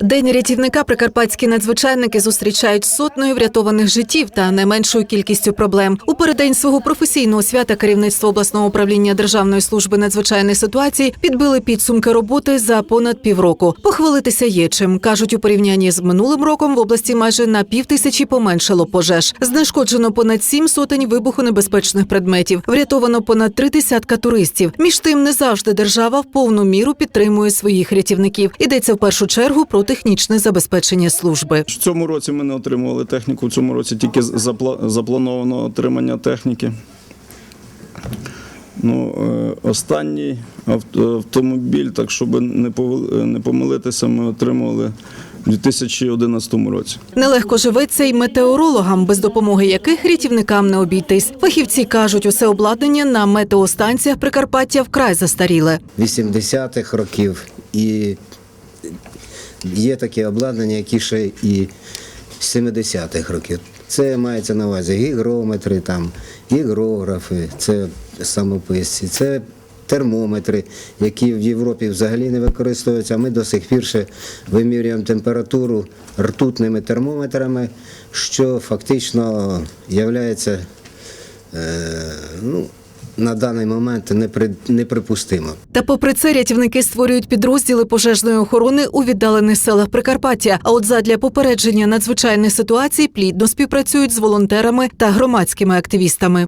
День рятівника прикарпатські надзвичайники зустрічають сотнею врятованих життів та не меншою кількістю проблем. У переддень свого професійного свята керівництво обласного управління Державної служби надзвичайних ситуацій підбили підсумки роботи за понад півроку. Похвалитися є чим кажуть у порівнянні з минулим роком в області майже на пів тисячі поменшало пожеж. Знешкоджено понад сім сотень вибухонебезпечних предметів. Врятовано понад три десятка туристів. Між тим, не завжди держава в повну міру підтримує своїх рятівників. Йдеться в першу чергу про технічне забезпечення служби. В цьому році ми не отримували техніку. В цьому році тільки запла- заплановано отримання техніки. Ну, е, останній автомобіль, так щоб не повел- не помилитися, ми отримували у 2011 році. Нелегко живеться й метеорологам, без допомоги яких рятівникам не обійтись. Фахівці кажуть, усе обладнання на метеостанціях Прикарпаття вкрай застаріле. 80-х років і є таке обладнання, які ще і 70-х років. Це мається на увазі гігрометри, там, гігрографи, це самописці, це термометри, які в Європі взагалі не використовуються. Ми до сих пір ще вимірюємо температуру ртутними термометрами, що фактично є ну, на даний момент непри- неприпустимо. Та попри це рятівники створюють підрозділи пожежної охорони у віддалених селах Прикарпаття. А от задля попередження надзвичайних ситуацій плідно співпрацюють з волонтерами та громадськими активістами.